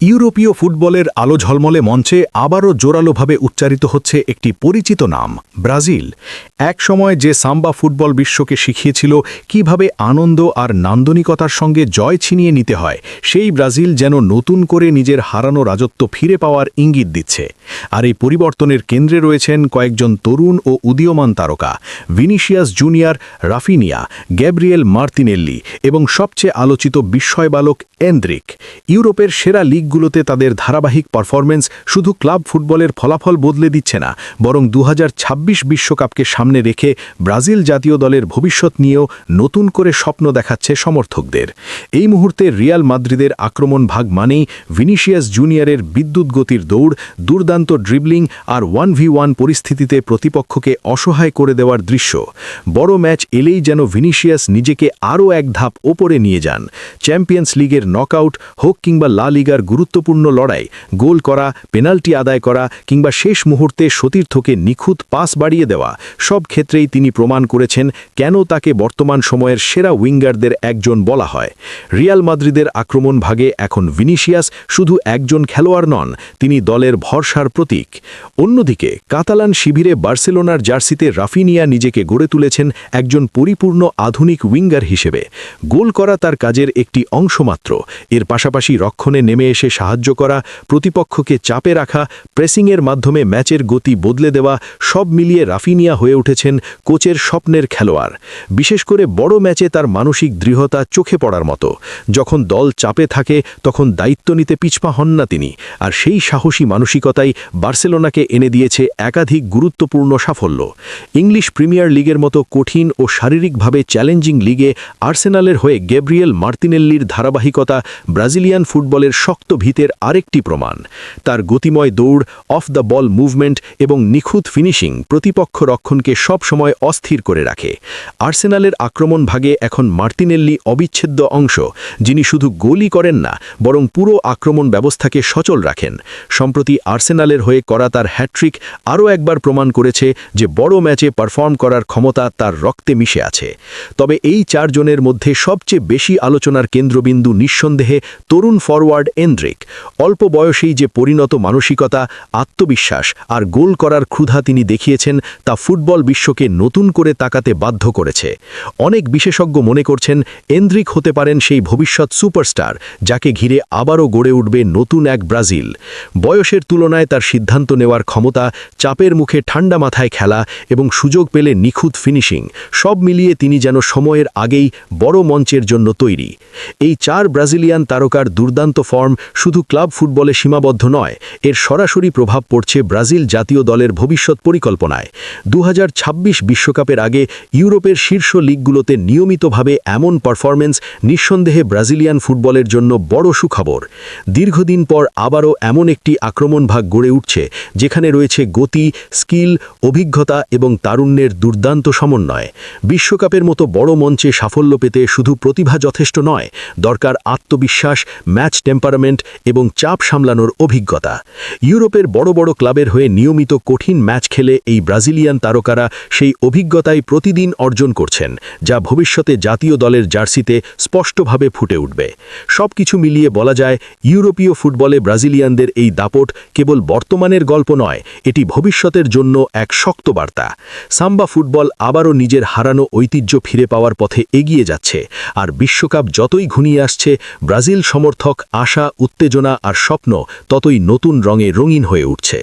ইউরোপীয় ফুটবলের আলো ঝলমলে মঞ্চে আবারও জোরালোভাবে উচ্চারিত হচ্ছে একটি পরিচিত নাম, ব্রাজিল। এক সময় যে সাম্বা ফুটবল বিশ্বকে শিখিয়েছিল কীভাবে আনন্দ আর নান্দনিকতার সঙ্গে জয় ছিনিয়ে নিতে হয়, সেই ব্রাজিল যেন নতুন করে নিজের হারানো রাজত্ব ফিরে পাওয়ার ইঙ্গিত দিচ্ছে। আর এই পরিবর্তনের কেন্দ্রে রয়েছেন কয়েকজন তরুণ ও উদীয়মান তারকা Vinicius Junior Raphinha, Gabriel Martinelli এবং সবচেয়ে আলোচিত বিস্ময়বালক এন্দ্রিক। ইউরোপের সেরা লিগগুলোতে তাদের ধারাবাহিক পারফরমেন্স শুধু ক্লাব ফুটবলের ফলাফল বদলে দিচ্ছে না, বরং দু বিশ্বকাপকে সামনে রেখে ব্রাজিল জাতীয় দলের ভবিষ্যৎ নিয়েও নতুন করে স্বপ্ন দেখাচ্ছে সমর্থকদের। এই মুহূর্তে রিয়াল মাদ্রিদের আক্রমণ ভাগ মানেই ভিনিশিয়াস জুনিয়রের বিদ্যুৎ গতির দৌড়, দুর্দান্ত ড্রিবলিং আর ওয়ান ভি ওয়ান পরিস্থিতিতে প্রতিপক্ষকে অসহায় করে দেওয়ার দৃশ্য। বড় ম্যাচ এলেই যেন ভিনিশিয়াস নিজেকে আরও এক ধাপ ওপরে নিয়ে যান। চ্যাম্পিয়ন্স লিগের নকআউট হোক কিংবা লা লিগার গুরুত্বপূর্ণ লড়াই, গোল করা, পেনাল্টি আদায় করা কিংবা শেষ মুহূর্তে সতীর্থকে নিখুঁত পাস বাড়িয়ে দেওয়া, সব ক্ষেত্রেই তিনি প্রমাণ করেছেন কেন তাকে বর্তমান সময়ের সেরা উইঙ্গারদের একজন বলা হয়। রিয়াল মাদ্রিদের আক্রমণ ভাগে এখন ভিনিশিয়াস শুধু একজন খেলোয়াড় নন, তিনি দলের ভরসার প্রতীক। অন্যদিকে, কাতালান শিবিরে বার্সেলোনার জার্সিতে রাফিনিয়া নিজেকে গড়ে তুলেছেন একজন পরিপূর্ণ আধুনিক উইঙ্গার হিসেবে। গোল করা তার কাজের একটি অংশ মাত্র, এর পাশাপাশি রক্ষণে নেমে এসে সাহায্য করা, প্রতিপক্ষকে চাপে রাখা, প্রেসিংয়ের মাধ্যমে ম্যাচের গতি বদলে দেওয়া, সব মিলিয়ে রাফিনিয়া হয়ে উঠেছেন কোচের স্বপ্নের খেলোয়াড়। বিশেষ করে বড় ম্যাচে তার মানসিক দৃঢ়তা চোখে পড়ার মতো। যখন দল চাপে থাকে, তখন দায়িত্ব নিতে পিছপা হন না তিনি। আর সেই সাহসী মানসিকতাই বার্সেলোনাকে এনে দিয়েছে একাধিক গুরুত্বপূর্ণ সাফল্য। ইংলিশ প্রিমিয়ার লিগের মতো কঠিন ও শারীরিকভাবে চ্যালেঞ্জিং লিগে আর্সেনালের হয়ে গ্যাব্রিয়েল মার্তিনেল্লির ধারাবাহিকতা ব্রাজিলিয়ান ফুটবলের শক্ত ভিতের আরেকটি প্রমাণ। তার গতিময় দৌড় অফ দ্য বল মুভমেন্ট এবং নিখুঁত ফিনিশিং প্রতিপক্ষ রক্ষণকে সবসময় অস্থির করে রাখে। আর্সেনালের আক্রমণ ভাগে এখন মার্তিনেল্লি অবিচ্ছেদ্য অংশ, যিনি শুধু গোলই করেন না, বরং পুরো আক্রমণ ব্যবস্থাকে সচল রাখেন। সম্প্রতি আর্সেনালের হয়ে করা তার হ্যাট্রিক আরও একবার প্রমাণ করেছে যে বড় ম্যাচে পারফর্ম করার ক্ষমতা তার রক্তে মিশে আছে। তবে এই চারজনের মধ্যে সবচেয়ে বেশি আলোচনার কেন্দ্রবিন্দু নিঃসন্দেহে তরুণ ফরওয়ার্ড এন্দ্রিক অল্প বয়সেই যে পরিণত মানসিকতা, আত্মবিশ্বাস আর গোল করার ক্ষুধা তিনি দেখিয়েছেন, তা ফুটবল বিশ্বকে নতুন করে তাকাতে বাধ্য করেছে। অনেক বিশেষজ্ঞ মনে করছেন, এন্দ্রিক হতে পারেন সেই ভবিষ্যৎ সুপারস্টার, যাকে ঘিরে আবারও গড়ে উঠবে নতুন এক ব্রাজিল। বয়সের তুলনায় তার সিদ্ধান্ত নেওয়ার ক্ষমতা, চাপের মুখে ঠান্ডা মাথায় খেলা এবং সুযোগ পেলে নিখুঁত ফিনিশিং, সব মিলিয়ে তিনি যেন সময়ের আগেই বড় মঞ্চের জন্য তৈরি। এই চার ব্রাজিলিয়ান তারকার দুর্দান্ত ফর্ম শুধু ক্লাব ফুটবলে সীমাবদ্ধ নয়, এর সরাসরি প্রভাব পড়ছে ব্রাজিল জাতীয় দলের ভবিষ্যৎ পরিকল্পনায়। দু বিশ্বকাপের আগে ইউরোপের শীর্ষ লিগগুলোতে নিয়মিতভাবে এমন পারফরমেন্স নিঃসন্দেহে ব্রাজিলিয়ান ফুটবলের জন্য বড় সুখবর। দীর্ঘদিন পর আবারও এমন একটি আক্রমণ ভাগ গড়ে উঠছে, যেখানে রয়েছে গতি, স্কিল, অভিজ্ঞতা এবং তারুণ্যের দুর্দান্ত সমন্বয়। বিশ্বকাপের মতো বড় মঞ্চে সাফল্য পেতে শুধু প্রতিভা যথেষ্ট নয়, দরকার আত্মবিশ্বাস, ম্যাচ টেম্পারামেন্ট এবং চাপ সামলানোর অভিজ্ঞতা। ইউরোপের বড় বড় ক্লাবের হয়ে নিয়মিত কঠিন ম্যাচ খেলে এই ব্রাজিলিয়ান তারকারা সেই অভিজ্ঞতাই প্রতিদিন অর্জন করছেন, যা ভবিষ্যতে জাতীয় দলের জার্সিতে স্পষ্টভাবে ফুটে উঠবে। সব কিছু মিলিয়ে বলা যায়, ইউরোপীয় ফুটবলে ব্রাজিলিয়ানদের এই দাপট কেবল বর্তমানের গল্প নয়, এটি ভবিষ্যতের জন্য এক শক্ত বার্তা। সাম্বা ফুটবল আবারও নিজের হারানো ঐতিহ্য ফিরে পাওয়ার পথে এগিয়ে যাচ্ছে, আর বিশ্বকাপ যতই ঘনিয়ে আসছে, ব্রাজিল সমর্থক আশা উত্তেজনা আর স্বপ্ন ততই নতুন রঙে রঙিন হয়ে উঠছে।